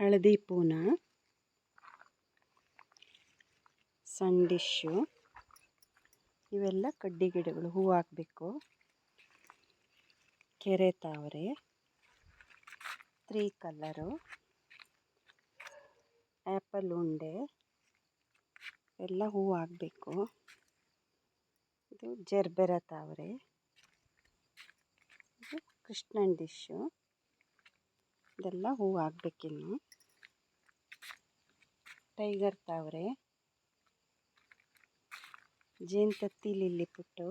ಹಳದಿ ಪೂನ ಸಣ್ಣ ಡಿಶ್ಶು ಇವೆಲ್ಲ ಕಡ್ಡಿ ಗಿಡಗಳು ಹೂವು ಹಾಕಬೇಕು. ಕೆರೆ ತಾವರೆ, ತ್ರೀ ಕಲರು, ಆ್ಯಪಲ್ ಉಂಡೆ, ಎಲ್ಲ ಹೂವು ಹಾಕಬೇಕು. ಇದು ಜರ್ಬೆರ ತಾವರೆ, ಇದು ಕೃಷ್ಣನ್ ಡಿಶ್ಶು ಇದೆಲ್ಲ ಹೂವು ಆಗಬೇಕಿನ್ನು ಟೈಗರ್ ತಾವರೆ, ಜೇನುತತ್ತಿ ಲಿಲ್ಲಿ ಪುಟ್ಟು,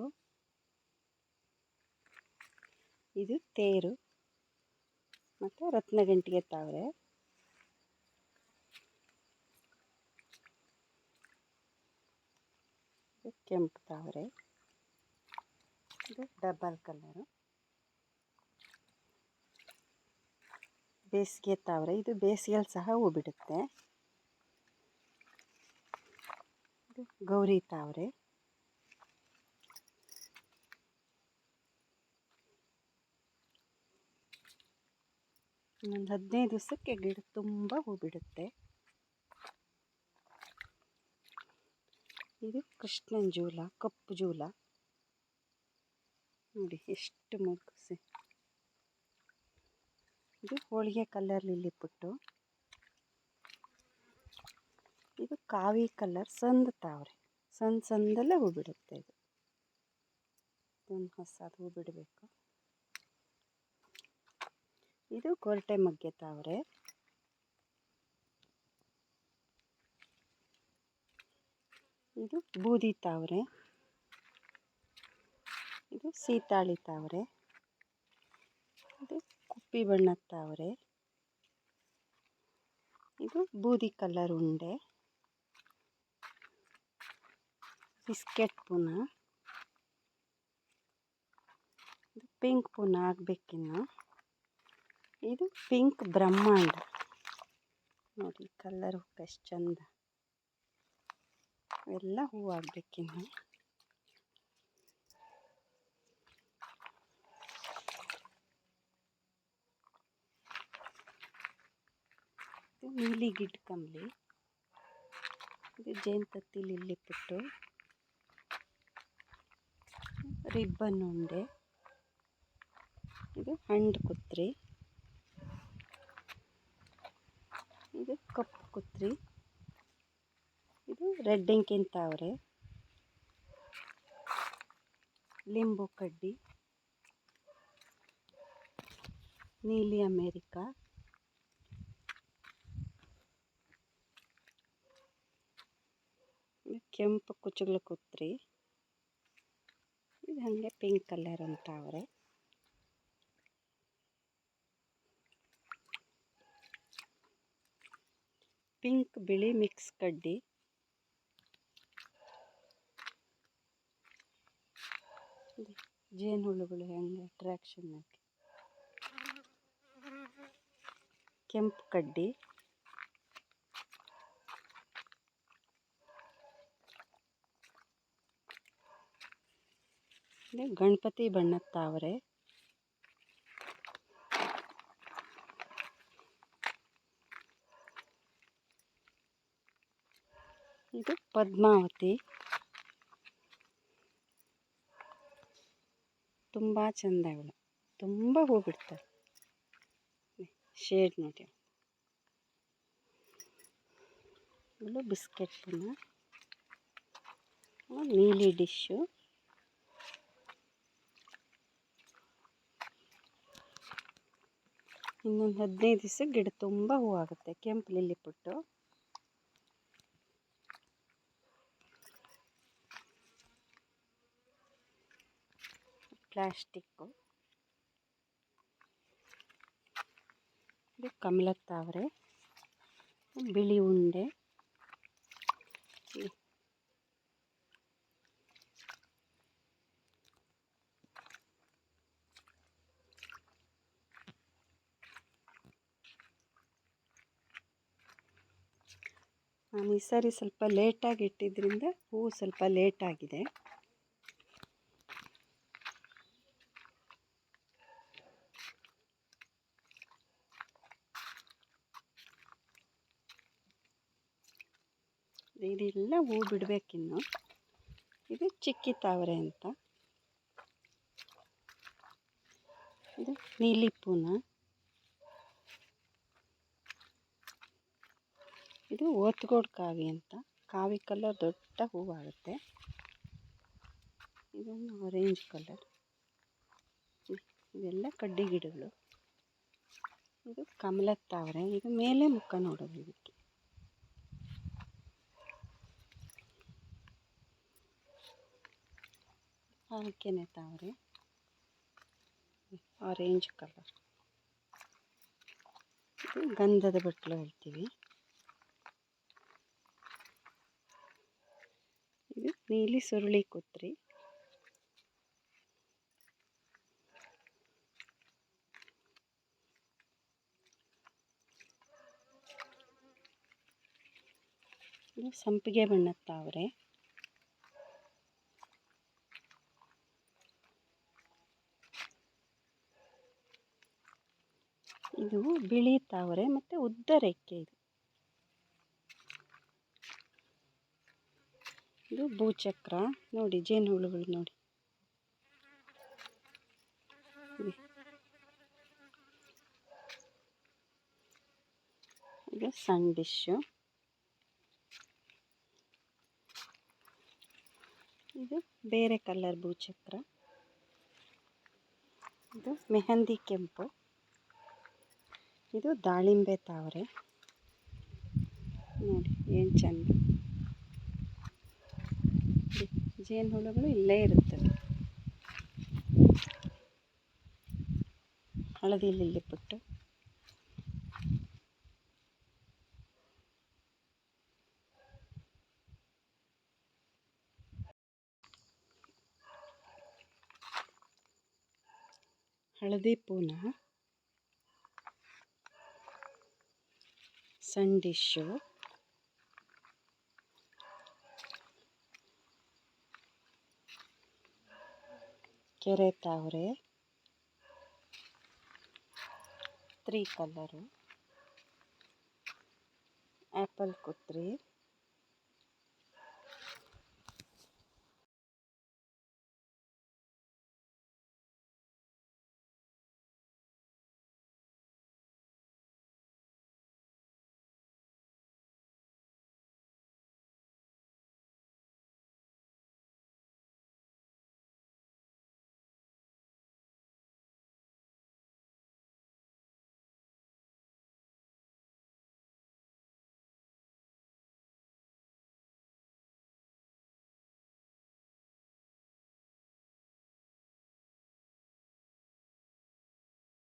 ಇದು ತೇರು ಮತ್ತು ರತ್ನಗಂಟಿಗೆ ತಾವರೆ. ಕೆಂಪು ತಾವರೆ, ಇದು ಡಬಲ್ ಕಲರು. ಬೇಸಿಗೆ ತಾವರೆ ಇದು ಬೇಸಿಗೆಯಲ್ಲಿ ಸಹ ಹೂ ಬಿಡುತ್ತೆ. ಗೌರಿ ತಾವರೆ ಇನ್ನೊಂದು ಹದಿನೈದು ದಿವಸಕ್ಕೆ ಗಿಡ ತುಂಬ ಹೂ ಬಿಡುತ್ತೆ. ಇದು ಕೃಷ್ಣನ ಜೂಲ, ಕಪ್ಪು ಜೂಲ. ನೋಡಿ, ಎಷ್ಟು ಮುಗಿಸಿ. ಇದು ಹೋಳಿಗೆ ಕಲರ್ ಲಿಲ್ಲಿ ಪುಟ್ಟು ಇದು ಕಾವಿ ಕಲರ್ ಸಂದ ತಾವ್ರೆ. ಸಣ್ಣ ಸಣ್ಣದಲ್ಲೇ ಹೂ ಬಿಡುತ್ತೆ ಇದು. ಒಂದು ಹೊಸದು ಹೂ ಬಿಡಬೇಕು. ಇದು ಕೊರಟೆ ಮಗ್ಗೆ ತಾವ್ರೆ. ಇದು ಬೂದಿ ತಾವರೆ. ಇದು ಸೀತಾಳಿ ತಾವರೆ. ಕುಪ್ಪಿ ಬಣ್ಣದ ತಾವರೆ ಇದು ಬೂದಿ ಕಲರ್ ಉಂಡೆ. ಬಿಸ್ಕೆಟ್ ಪುನ. ಇದು ಪಿಂಕ್ ಪುನ ಆಗಬೇಕಿನ್ನು. ಇದು ಪಿಂಕ್ ಬ್ರಹ್ಮಾಂಡ. ನೋಡಿ, ಕಲರ್ ಎಷ್ಟು ಚಂದ. ಎಲ್ಲ ಹೂವು ಆಗಬೇಕಿನ್ನು. ನೀಲಿ ಗಿಡ್ ಕಂಬಳಿ ಇದು ಜೇನುತತ್ತಿ ಲಿಲ್ಲಿ ಪುಟ್ಟು. ರಿಬ್ಬನ್ ಉಂಡೆ. ಇದು ಹಂಡ್ ಕುತ್ರಿ. ಇದು ಕಪ್ಪು ಕುತ್ರಿ. ಇದು ರೆಡ್ ಇಂಕಿನ ತಾವರೆ. ಲಿಂಬು ಕಡ್ಡಿ. ನೀಲಿ ಅಮೇರಿಕಾ. ಕೆಂಪು ಕುಚ್ಚುಗಳು ಕುತ್ರಿ. ಇದು ಹಾಗೆ ಪಿಂಕ್ ಕಲರ್ ಅಂತ ಅವರೆ. ಪಿಂಕ್ ಬಿಳಿ ಮಿಕ್ಸ್ ಕಡ್ಡಿ. ಜೇನುಹುಳುಗಳು ಹೆಂಗೆ ಅಟ್ರಾಕ್ಷನ್ ಕೆಂಪು ಕಡ್ಡಿ. ಗಣಪತಿ ಬಣ್ಣದ ತಾವರೆ ಇದು ಪದ್ಮಾವತಿ. ತುಂಬ ಚೆಂದ ಇವಳು. ತುಂಬ ಹೂ ಬಿಡ್ತಾರೆ ಶೇಡ್ ನೋಡಿ ಇವಳು ಬಿಸ್ಕೆಟ್ ನೀಲಿ ಡಿಶ್ಶು. ಇನ್ನೊಂದು ಹದಿನೈದು ದಿವಸ ಗಿಡ ತುಂಬ ಹೂವಾಗುತ್ತೆ ಕೆಂಪು ಲಿಲ್ಲಿ ಪುಟ್ಟು. ಪ್ಲಾಸ್ಟಿಕ್ಕು. ಇದು ಕಮಲದ ತಾವರೆ ಬಿಳಿ ಉಂಡೆ. ನಾನು ಈ ಸಾರಿ ಸ್ವಲ್ಪ ಲೇಟಾಗಿ ಇಟ್ಟಿದ್ದರಿಂದ ಹೂವು ಸ್ವಲ್ಪ ಲೇಟಾಗಿದೆ ಇದೆಲ್ಲ ಹೂ ಬಿಡಬೇಕಿನ್ನು. ಇದು ಚಿಕ್ಕಿ ತಾವರೆ ಅಂತ. ಇದು ನೀಲಿ ಪೂನ. ಇದು ಓತ್ಗೋಡ್ ಕಾವಿ ಅಂತ. ಕಾವಿ ಕಲರ್ ದೊಡ್ಡ ಹೂವಾಗುತ್ತೆ. ಇದೊಂದು ಆರೆಂಜ್ ಕಲರ್ ಇದೆಲ್ಲ ಕಡ್ಡಿ ಗಿಡಗಳು. ಇದು ಕಮಲದ ತಾವರೆ ಇದು ಮೇಲೆ ಮುಖ ನೋಡೋದು ಇದಕ್ಕೆ. ಹಾಕೆನೆ ತಾವರೆ ಆರೆಂಜ್ ಕಲರ್ ಇದು ಗಂಧದ ಬಟ್ಲು ಹೇಳ್ತೀವಿ ಇದು ನೀಲಿ ಸುರುಳಿ ಕುತ್ರಿ. ಸಂಪಿಗೆ ಬಣ್ಣದ ತಾವರೆ. ಇದು ಬಿಳಿ ತಾವರೆ ಮತ್ತು ಉದ್ದ ರೆಕ್ಕೆ ಇದು. ಇದು ಭೂಚಕ್ರ. ನೋಡಿ ಜೇನುಹುಳುಗಳು ನೋಡಿ. ಇದು ಸಣ್ಣ ಡಿಶ್ಶು ಇದು ಬೇರೆ ಕಲರ್ ಭೂಚಕ್ರ. ಇದು ಮೆಹಂದಿ ಕೆಂಪು. ಇದು ದಾಳಿಂಬೆ ತಾವರೆ. ನೋಡಿ, ಏನು ಚಂದ. ಜೇನುಹುಳುಗಳು ಇಲ್ಲೇ ಇರುತ್ತವೆ. ಹಳದಿ ಲಿಲ್ಲಿ ಪುಟ್ಟು. ಹಳದಿ ಪೂನ ಸಣ್ಣ ಡಿಶ್ಶು ಕೆರೆ ತಾವರೆ ತ್ರೀ ಕಲರು. ಆ್ಯಪಲ್ ಕುತ್ರಿ